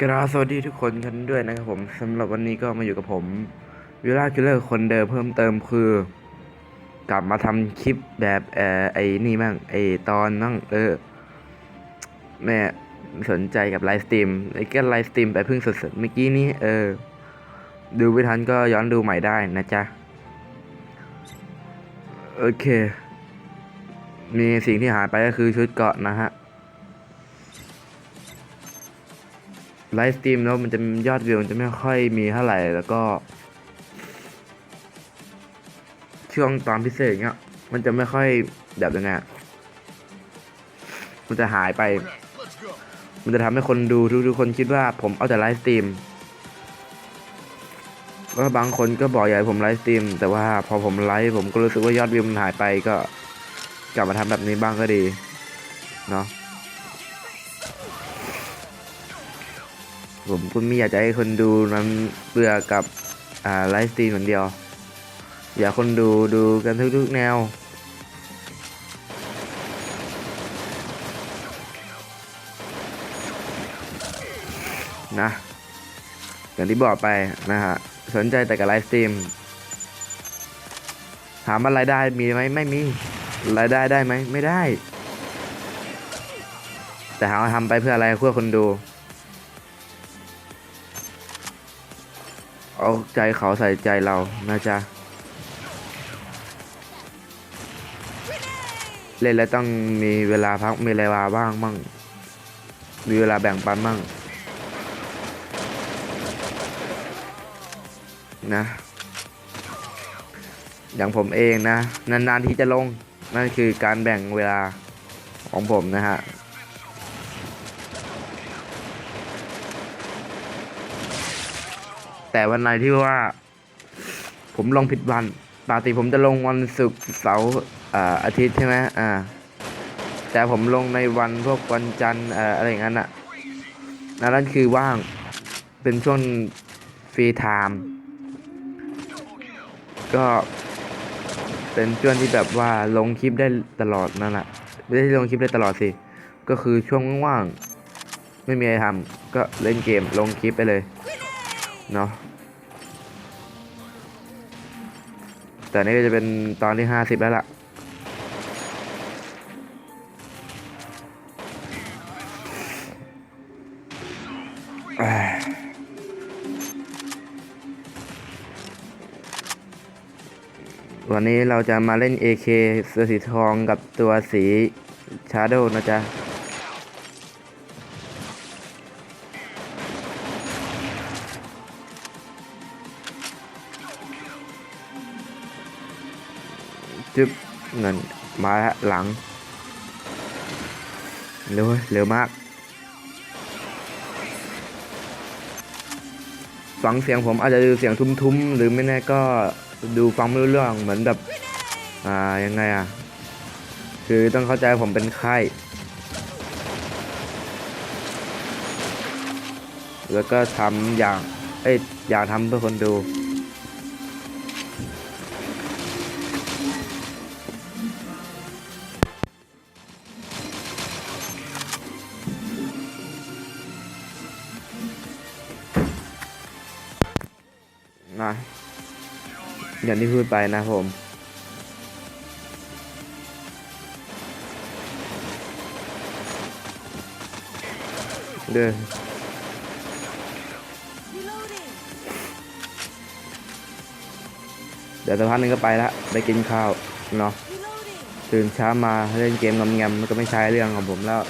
กราสวัสดีทุกคนกันด้วยนะครับผมสำหรับวันนี้ก็มาอยู่กับผมวิล่าคิลเลอร์คนเดิมเพิ่มเติมคือ กลับมาทำคลิปแบบเออไอ้นี่มั่งไอ้ตอนมั่งเออแม่สนใจกับไลฟ์สตรีมไอ้ก็ไลฟ์สตรีมไปเพิ่งสดๆเมื่อกี้นี้เออ ดูไม่ทันก็ย้อนดูใหม่ได้นะจ๊ะ โอเค มีสิ่งที่หายไปก็คือชุดเกาะนะฮะ ไลฟ์สตรีมแล้วมันจะยอดวิวมันจะไม่ค่อยมีเท่าไหร่แล้วก็ ช่วงตอนพิเศษเงี้ย มันจะไม่ค่อยแบบยังไงมันจะหายไป มันจะทำให้คนดูทุกๆคนคิดว่าผมเอาแต่ไลฟ์สตรีมก็บางคนก็บอกอยากให้ผมไลฟ์สตรีมแต่ว่าพอผมไลฟ์ผมก็รู้สึกว่ายอดวิวมันหายไปก็ กลับมาทำแบบนี้บ้างก็ดี เนาะ ผมก็ไม่อยากจะให้คนดูนั้นเบื่อกับอ่าไลฟ์สตรีมเหมือนเดียว อยากคนดูดูกันทุกๆแนวนะอย่างที่บอกไปนะฮะสนใจแต่กับไลฟ์สตรีมถามว่ารายได้มีไหมไม่มีรายได้ได้ไหมไม่ได้ แต่หาว่าทำไปเพื่ออะไรเพื่อคนดู เอาใจเขาใส่ใจเรานะจ๊ะ เล่นแล้วต้องมีเวลาพักมีเวลาว่างมั่ง มีเวลาแบ่งปันมั่ง นะ อย่างผมเองนะ นานๆที่จะลง นั่นคือการแบ่งเวลาของผมนะฮะ แต่วันไหนที่ว่า ผมลงผิดวันปกติผมจะลงวันศุกร์เสาร์อาทิตย์ใช่ไหมอ่า แต่ผมลงในวันพวกวันจันทร์อะไรอย่างนั้นอะนั่นนั่นคือว่างเป็นช่วงฟรีไทม์ก็เป็นช่วงที่แบบว่าลงคลิปได้ตลอดนั่นแหละไม่ได้ลงคลิปได้ตลอดสิ ก็คือช่วงว่างๆไม่มีอะไรทำก็เล่นเกมลงคลิปไปเลย เนาะแต่นี่ก็จะเป็นตอนที่ห้าสิบแล้วล่ะ วันนี้เราจะมาเล่น AK เสือสีทองกับตัวสีชาร์โดนะจ๊ะ จึ๊บเงินมาแล้วหลังเร็วเว้ยเร็วมาก ฟังเสียงผมอาจจะดูเสียงทุ้มๆ หรือไม่แน่ก็ดูฟังไม่รู้เรื่องเหมือนแบบ อ่า ยังไงอะ คือต้องเข้าใจผมเป็นไข้ แล้วก็ทำอย่าง เอ้ย อยากทำเพื่อคนดู อย่างที่พูดไปนะผม เด้อเดี๋ยวสักพักหนึงก็ไปละไปกินข้าวเนาะตื่นเช้ามาเล่นเกมงำงำมันก็ไม่ใช่เรื่องของผมแล้ว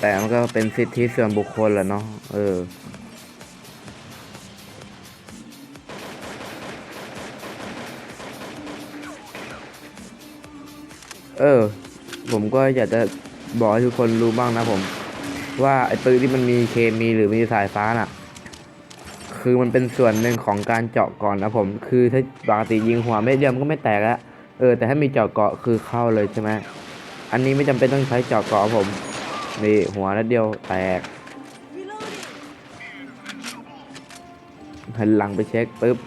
แต่มันก็เป็นสิทธิส่วนบุคคลแหละเนาะเออ เออ ผมก็อยากจะบอกให้ทุกคนรู้บ้างนะผม ว่าไอ้ปืนที่มันมีเคมีหรือมีสายฟ้าน่ะ คือมันเป็นส่วนหนึ่งของการเจาะก่อนนะผม คือถ้าปกติยิงหัวเม็ดเดียวมันก็ไม่แตกแล้วเออแต่ถ้ามีเจาะเกาะคือเข้าเลยใช่ไหมอันนี้ไม่จำเป็นต้องใช้เจาะเกาะผมนี่หัวนัดเดียวแตกหันหลังไปเช็คปุ๊บ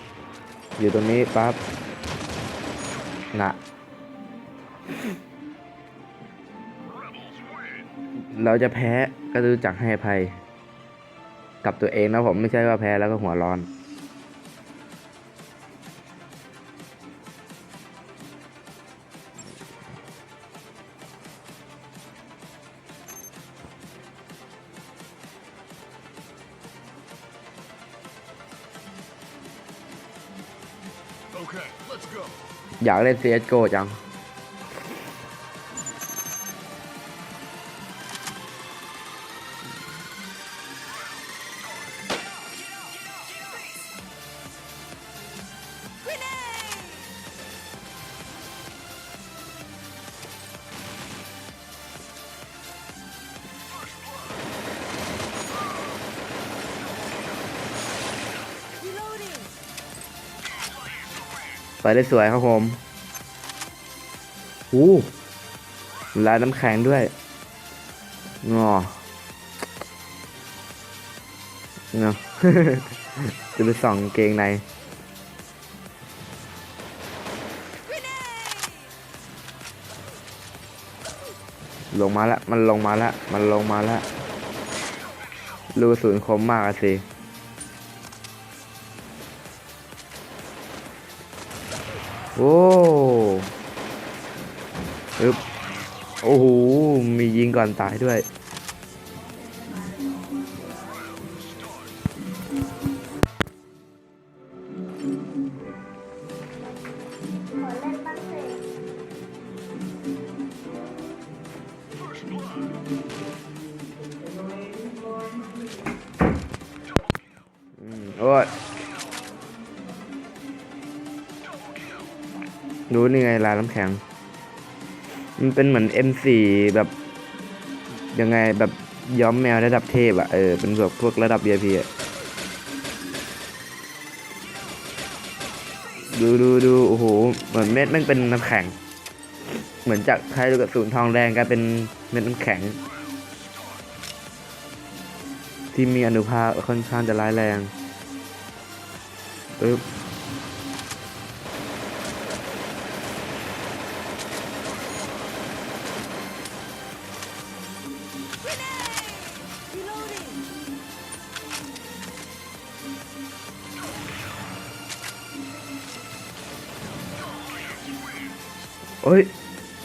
อยู่ตรงนี้ปั๊บนะ เราจะแพ้ก็รู้จักให้อภัย กับตัวเองนะผมไม่ใช่ว่าแพ้แล้วก็หัวร้อน Okay, let's go. อยากเล่น CSGO จัง ไปได้สวยครับผมอู้ลายน้ำแข็งด้วยงอเงาจะไปส่องกางเกงในลงมาละ มันลงมาละ มันลงมาละรูศูนย์คมมากอะสิ โอ้อึบโอ้โห มียิงก่อนตายด้วย รู้นี่ไงลายน้ำแข็ง มันเป็นเหมือน M4 แบบ ยังไงแบบย้อมแมวระดับเทพอะเออ เป็นแบบพวกระดับ VIP อะดูดูดูโอ้โห เหมือนเม็ดมันเป็นน้ำแข็ง เหมือนจากใช้ลูกกระสุนทองแดงกลายเป็นเม็ดน้ำแข็ง ที่มีอนุภาคค่อนข้างจะร้ายแรงปึ๊บ เอ้ย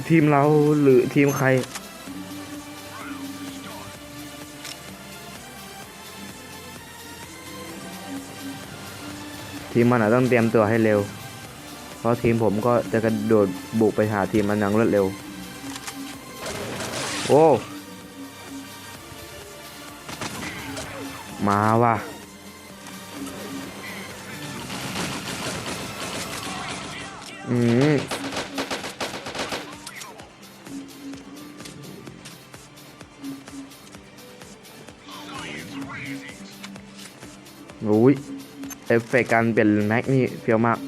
ทีมเราหรือทีมใคร ทีมมันอาจต้องเตรียมตัวให้เร็ว เพราะทีมผมก็จะกระโดดบุกไปหาทีมมันอย่างรวดเร็ว โอ้ มาว่ะอืมโอ้ยเอฟเฟกต์การเปลี่ยนแม็กนี่เฟี้ยวมาก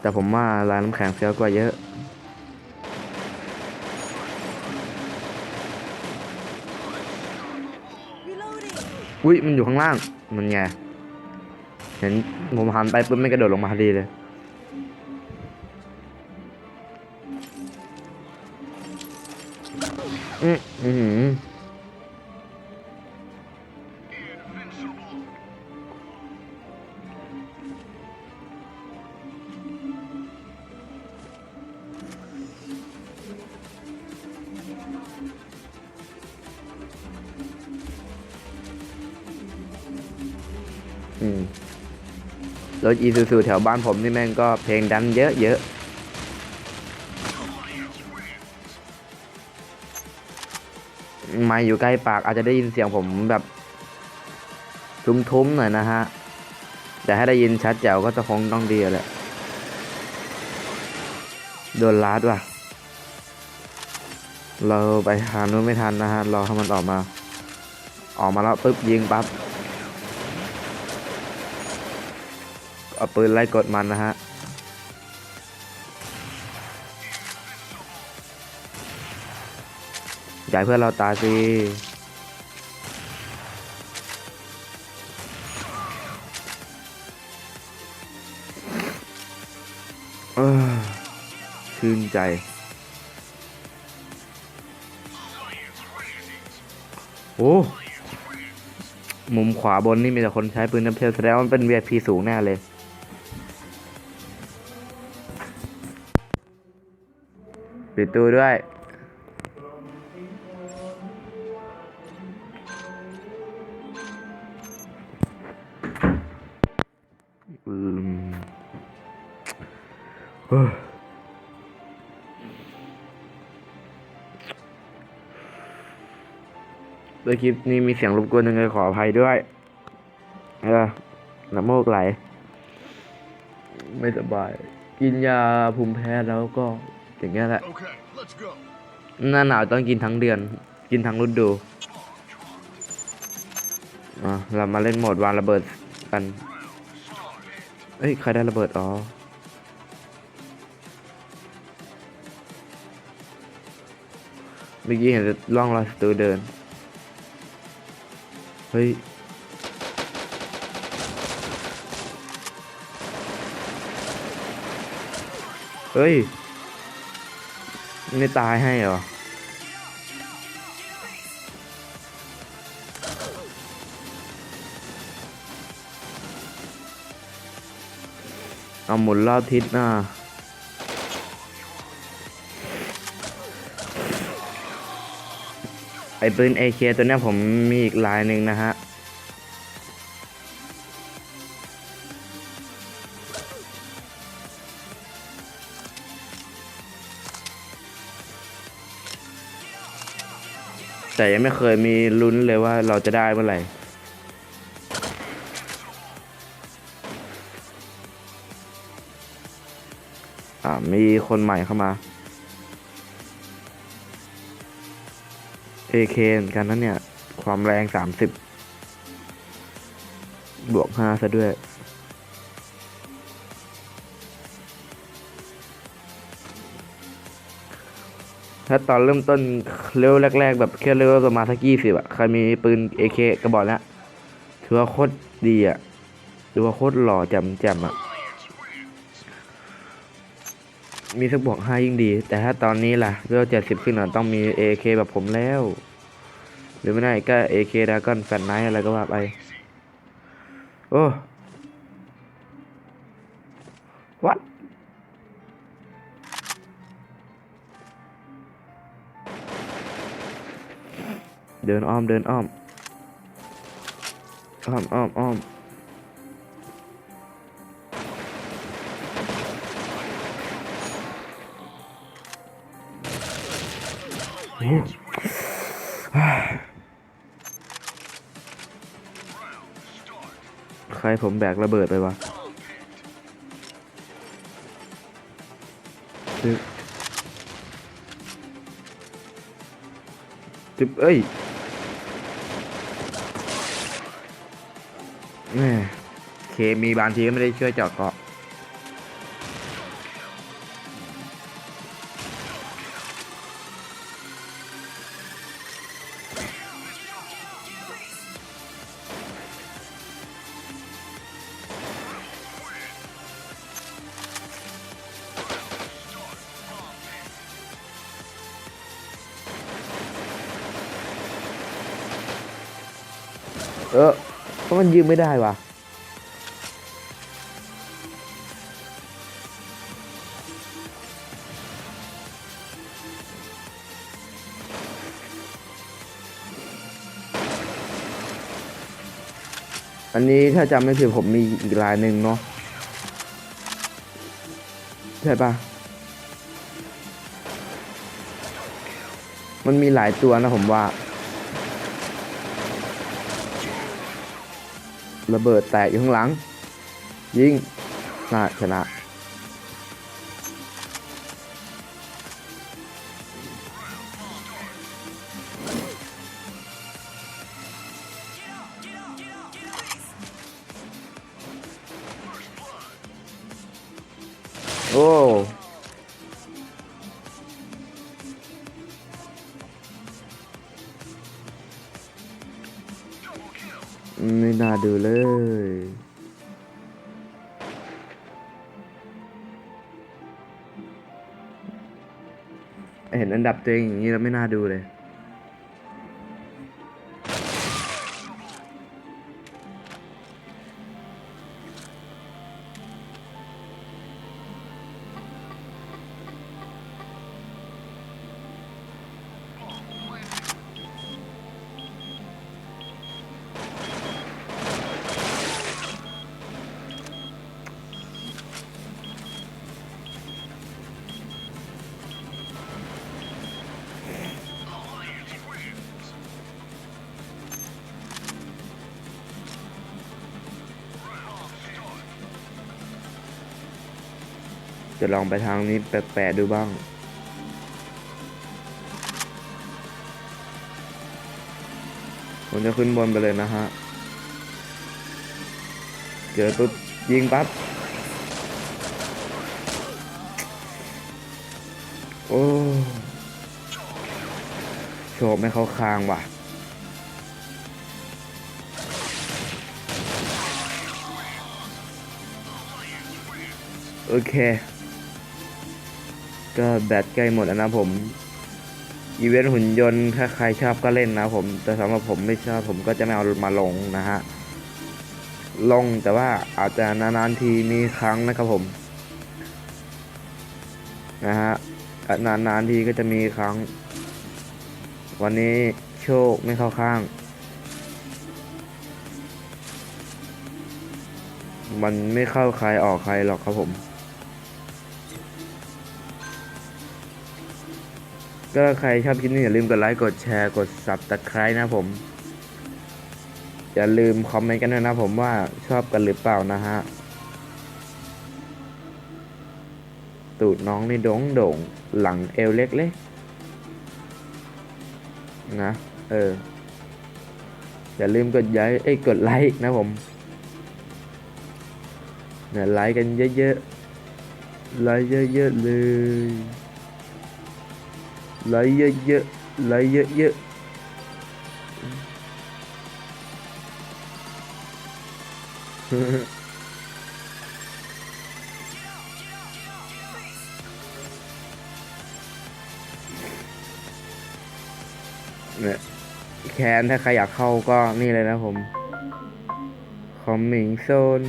แต่ผมว่าร้านน้ำแข็งเฟี้ยวกว่าเยอะ อุ้ยมันอยู่ข้างล่าง มันไง เห็นผมหันไปปุ๊บไม่กระโดดลงมาพอดีเลย อืมอืม ถอีซูซูแถวบ้านผมนี่แม่งก็เพลงดันเยอะเยอะม่อยู่ใกล้ปากอาจจะได้ยินเสียงผมแบบทุ้มๆหน่อยนะฮะ แต่ให้ได้ยินชัดแจ๋วก็จะคงต้องดีแหละ โดนลาดว่ะ เราไปหานู้นไม่ทันนะฮะ รอให้มันออกมา ออกมาแล้วปุ๊บยิงปั๊บ เอาปืนไล่กดมันนะฮะอย่าให้เพื่อนเราตายสิออชื่นใจ โอ้ มุมขวาบนนี่มีแต่คนใช้ปืนน้ำเชลแสดงว่ามันเป็น VIP สูงแน่เลย ดตู้ด้วย อืมเฮ้ยในคลิปนี้มีเสียงรบกวนยังไงขออภัยด้วยเออน้ำมูกไหล ไม่สบาย กินยาภูมิแพ้แล้วก็อย่างเงี้ยแหละ Okay. หน้าหนาวต้องกินทั้งเดือน กินทั้งฤดูเรามาเล่นโหมดวางระเบิดกันเอ้ย ใครได้ระเบิด อ๋อ เมื่อกี้เห็นร่องรอยศัตรูเดิน เฮ้ย เฮ้ย ไม่ตายให้เหรอ เอาหมุนรอบทิศหน้าไอปืน AK ตัวนี้ผมมีอีกลายหนึ่งนะฮะ แต่ยังไม่เคยมีลุ้นเลยว่าเราจะได้เมื่อไหร่อ่ามีคนใหม่เข้ามา AK เหมือนกันนะเนี่ย ความแรงสามสิบบวกห้าซะด้วย ถ้าตอนเริ่มต้นเลเวแรก ๆ แบบแค่เลเวประมาณสักยี่สิบอะใครมีปืน AK กระบอกแล้วถือว่าโคตรดีอะถือว่าโคตรหล่อแจ่มแจ่มอะมีสักบวกห้ายิ่งดี แต่ถ้าตอนนี้ล่ะเลเวลเจ็ดสิบขึ้นอะต้องมี AK แบบผมแล้ว หรือไม่ได้ก็ AK Dragon f a t Knight อะไรก็ว่าไป โอ้ เดินอ้อมเดินอ้อมอ้อมอ้อมอ้อมใครผมแบกระเบิดไปวะจึ๊บเอ้ย เคมีบางทีก็ไม่ได้ช่วยเจาะเกาะเออ ราะมันยืมไม่ได้ว่ะอันนี้ถ้าจำไม่ผิดผมมีอีกลายหนึ่งเนาะใช่ปะมันมีหลายตัวนะผมว่า ระเบิดแตกอยู่ข้างหลัง ยิงน่าชนะ โอ้ ไม่น่าดูเลย เห็นอันดับตัวเองอย่างนี้แล้วไม่น่าดูเลย จะลองไปทางนี้แปลกๆดูบ้าง ผมจะขึ้นบนไปเลยนะฮะ เจอปุ๊บ ยิงปั๊บ โอ้โชว์ไม่เข้าคางว่ะโอเค ก็แบตใกล้หมดแล้วนะผม อีเวนต์หุ่นยนต์ถ้าใครชอบก็เล่นนะผม แต่สำหรับผมไม่ชอบผมก็จะไม่เอามาลงนะฮะ ลงแต่ว่าอาจจะนานๆทีมีครั้งนะครับผม นะฮะอะนานๆทีก็จะมีครั้ง วันนี้โชคไม่เข้าข้าง มันไม่เข้าใครออกใครหรอกครับผม ก็ใครชอบคลิปนี้อย่าลืมกดไลค์กดแชร์กด subscribe นะผม อย่าลืมคอมเมนต์กันด้วยนะผมว่าชอบกันหรือเปล่านะฮะ ตูดน้องนี่โด่งโด่งหลังเอวเล็กเล็กๆนะ เออ อย่าลืมกดย้ายเอ้ยกดไลค์นะผมเนี่ยไลค์กันเยอะๆไลค์เยอะๆเลย ไลค์เยอะๆไลเยอะๆเนี่ยแคนถ้าใครอยากเข้าก็นี่เลยนะผม คอมมิงโซน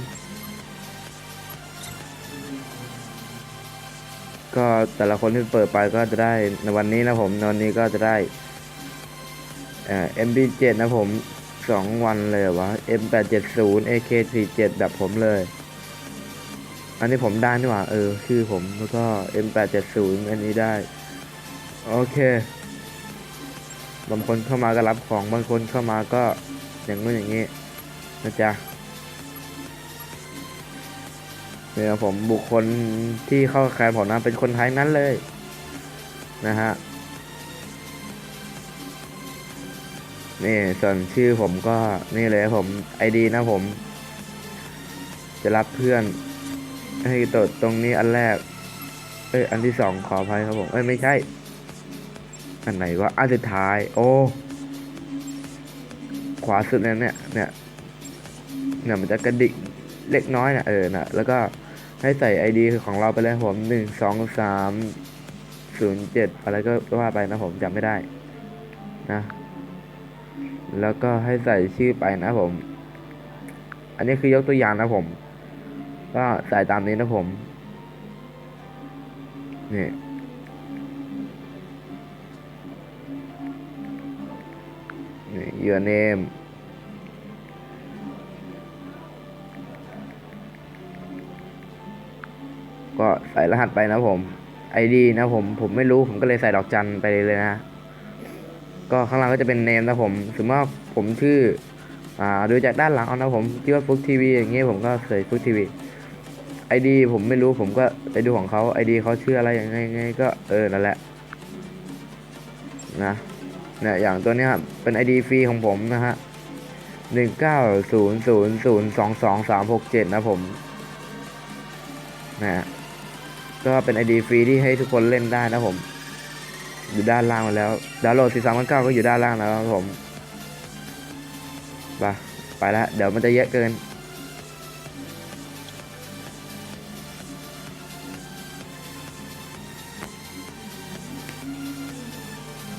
ก็แต่ละคนที่เปิดไปก็จะได้ในวันนี้นะผมในวันนี้ก็จะได้เอ่อ MB7 นะผมสองวันเลยวะ M870 AK47 แบบผมเลย อันนี้ผมได้นี่หว่า เออ ชื่อผมแล้วก็ M870 อันนี้ได้ โอเค บางคนเข้ามาก็รับของ บางคนเข้ามาก็อย่างนู้นอย่างนี้นะจ๊ะ เนี่ยครับผมบุคคลที่เข้าแคร์ผมนะเป็นคนไทยนั้นเลยนะฮะนี่ส่วนชื่อผมก็นี่เลยครับผมไอดีนะผม จะรับเพื่อน ให้ตดตรงนี้อันแรก เอ้ยอันที่สองขออภัยครับผมเอ้ยไม่ใช่ อันไหนวะอันสุดท้าย โอ้ขวาสุดเนี่ยเนี่ยเนี่ยเนี่ยมันจะกระดิกเล็กน้อยนะเออนะแล้วก็ ให้ใส่ไอดีของเราไปเลยผมหนึ่งสองสามศูนย์เจ็ดอะไรก็ว่าไปนะผมจำไม่ได้นะ แล้วก็ให้ใส่ชื่อไปนะผม อันนี้คือยกตัวอย่างนะผม ก็ใส่ตามนี้นะผม นี่นี่ your name ก็ใส่รหัสไปนะผม ID นะผม ผมไม่รู้ผมก็เลยใส่ดอกจันไปเลยนะ ก็ข้างล่างก็จะเป็นเนมนะผมสมมติว่าผมชื่อ อ่าดูจากด้านหลังเอานะผมชื่อว่าฟุกทีวีอย่างเงี้ยผมก็ใส่ฟุกทีวี ID ผมไม่รู้ผมก็ไปดูของเขา ID เขาชื่ออะไรยังไงไงก็เออนั่นแหละนะเนี่ยอย่างตัวเนี้ยครับเป็น ID ฟรีของผมนะฮะหนึ่งเก้าศูนย์ศูนย์ศูนย์สองสองสามหกเจ็ดนะผมนะฮะ ก็เป็น ID ฟรีที่ให้ทุกคนเล่นได้นะผม อยู่ด้านล่างมาแล้ว ดาวน์โหลดสี่สามพันเก้าก็อยู่ด้านล่างแล้วครับผม ไปไปแล้ว เดี๋ยวมันจะเยอะเกิน